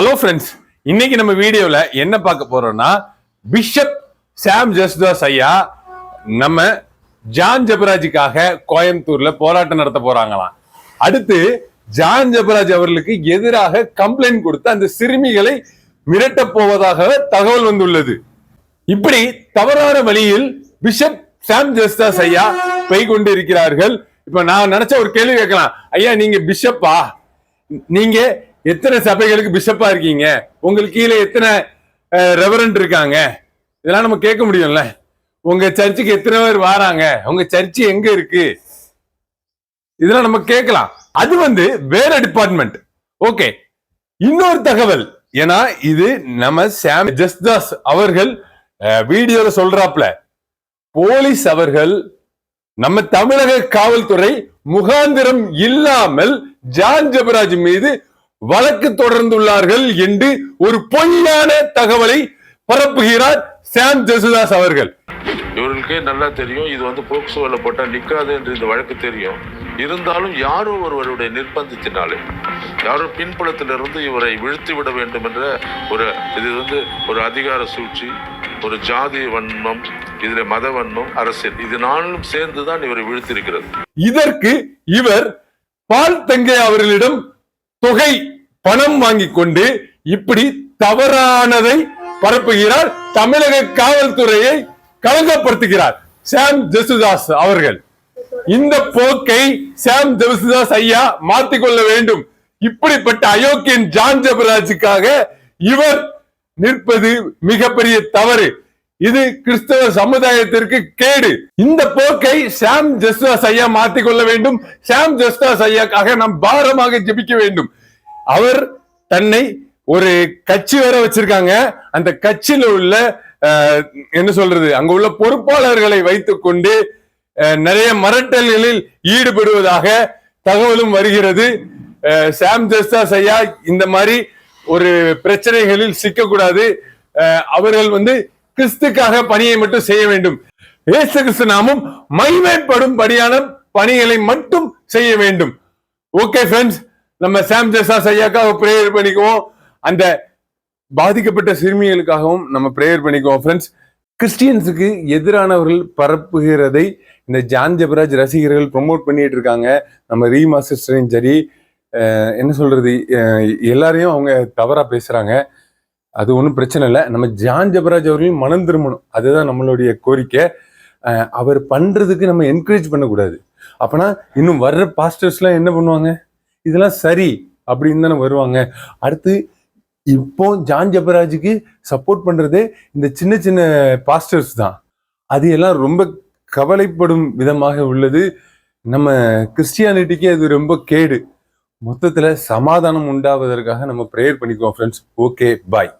Hello friends இன்னைக்கு நம்ம வீடியோல என்ன பார்க்க போறோம்னா பிஷப் சாம் ஜஸ்தாஸ் ஐயா நம்ம ஜான் ஜபராஜுக்காக கோயம்புத்தூர்ல போராட்டம் நடத்த போறாங்களாம். அடுத்து ஜான் ஜபராஜ் அவர்களுக்கு எதிராக கம்ப்ளைண்ட் கொடுத்து அந்த சிறுமிகளை மிரட்டப் போவதாக தகவல் வந்துள்ளது. இப்படி தவறான வழியில் பிஷப் சாம் ஜஸ்தாஸ் ஐயா கை கொண்டு இருக்கிறார்கள். இப்ப நான் நினைச்ச ஒரு கேள்வி கேட்கலாம். ஐயா நீங்க பிஷப்பா? நீங்க எத்தனை சபைகளுக்கு பிஷப்பா இருக்கீங்க? உங்களுக்கு கீழே எத்தனை ரெவரண்ட் இருக்காங்க? இதெல்லாம் நம்ம கேட்க முடியும்ல. உங்க சர்ச்சுக்கு எத்தனை பேர் வராங்க? உங்க சர்ச்சு எங்க இருக்கு? இதெல்லாம் நம்ம கேட்கலாம். அது வந்து வேற டிபார்ட்மெண்ட் ஓகே இன்னொரு தகவல். ஏன்னா இது நம்ம சாம் ஜஸ்தாஸ் அவர்கள் வீடியோல சொல்றாப்ல போலீஸ் அவர்கள் நம்ம தமிழக காவல்துறை முகாந்திரம் இல்லாமல் ஜான் ஜபராஜ் மீது வழக்கு தொடர்ந்துள்ளார்கள் என்று ஒரு பொய்யான தகவலை பரப்புகிறார் சாம் ஜெசுதாஸ் அவர்கள். இவர்களுக்கே நல்லா தெரியும். இது வந்து போக்சோல போட்டா நிக்காது என்று இந்த வழக்கு தெரியும். இருந்தாலும் யாரோ ஒருவருடைய நிர்பந்தத்தினாலே யாரோ பின்புலத்திலிருந்து இவரை வீழ்த்தி விட வேண்டும் என்ற ஒரு இது வந்து ஒரு அதிகார சூழ்ச்சி ஒரு ஜாதி வன்மம் இதுல மத வன்மம் அரசியல் இது நானும் சேர்ந்துதான் இவரை வீழ்த்திருக்கிறது இதற்கு இவர் பால் தங்கை அவர்களிடம் தொகை பணம் வாங்கி கொண்டு இப்படி தவறானதை பரப்புகிறார் தமிழக காவல்துறையை களங்கப்படுத்துகிறார் சாம் ஜெசுதாஸ் அவர்கள். இந்த போக்கை சாம் ஜெசுதாஸ் ஐயா மாற்றிக்கொள்ள வேண்டும். இப்படிப்பட்ட அயோக்கியன் ஜான் ஜபராஜுக்காக இவர் நிற்பது மிகப்பெரிய தவறு. இது கிறிஸ்தவ சமுதாயத்திற்கு கேடு. இந்த போக்கை சாம் ஜஸ்வாஸ் ஐயா மாத்திக் கொள்ள வேண்டும். சாம் ஜஸ்வாஸ் ஐயாக்காக நாம் பாரமாக ஜெபிக்க வேண்டும். அவர் தன்னை ஒரு கட்சி வர வச்சிருக்காங்க. அந்த கட்சியில உள்ள என்ன சொல்றது? அங்க உள்ள பொறுப்பாளர்களை வைத்துக்கொண்டு நிறைய மரட்டல்களில் ஈடுபடுவதாக தகவலும் வருகிறது. சாம் ஜஸ்தாஸ் ஐயா இந்த மாதிரி ஒரு பிரச்சனைகளில் சிக்கக்கூடாது. அவர்கள் வந்து கிறிஸ்துக்காக பணியை மட்டும் செய்ய வேண்டும். இயேசு கிறிஸ்து நாமும் மகிமைப்படும்படியான பணிகளை மட்டும் செய்ய வேண்டும். ஓகே ஃப்ரெண்ட்ஸ் நம்ம சாம் ஜெசாஸ் ஐயாக்காக ப்ரேயர் பண்ணிக்குவோம். அந்த பாதிக்கப்பட்ட சிறுமிகளுக்காகவும் நம்ம ப்ரேயர் பண்ணிக்குவோம் ஃப்ரெண்ட்ஸ் கிறிஸ்டியன்ஸுக்கு எதிரானவர்கள் பரப்புகிறதை இந்த ஜான் ஜபராஜ் ரசிகர்கள் ப்ரொமோட் பண்ணிட்டு இருக்காங்க. நம்ம ரீமா சிஸ்டரையும் சரி என்ன சொல்றது எல்லாரையும் அவங்க தவறா பேசுறாங்க. அது ஒன்றும் பிரச்சனை இல்லை. நம்ம ஜான் ஜபராஜ் அவர்களையும் மனம் திரும்பணும். அதுதான் நம்மளுடைய கோரிக்கை. அவர் பண்ணுறதுக்கு நம்ம என்கரேஜ் பண்ணக்கூடாது. அப்பனா இன்னும் வர்ற பாஸ்டர்ஸ்லாம் என்ன பண்ணுவாங்க? இதெல்லாம் சரி அப்படின்னு தானே வருவாங்க. அடுத்து இப்போ ஜான் ஜபராஜுக்கு சப்போர்ட் பண்ணுறதே இந்த சின்ன சின்ன பாஸ்டர்ஸ் தான். அது எல்லாம் ரொம்ப கவலைப்படும் விதமாக உள்ளது. நம்ம கிறிஸ்டியானிட்டிக்கு அது ரொம்ப கேடு. மொத்தத்தில் சமாதானம் உண்டாவதற்காக நம்ம ப்ரேயர் பண்ணிக்குவோம் ஃப்ரெண்ட்ஸ் ஓகே பாய்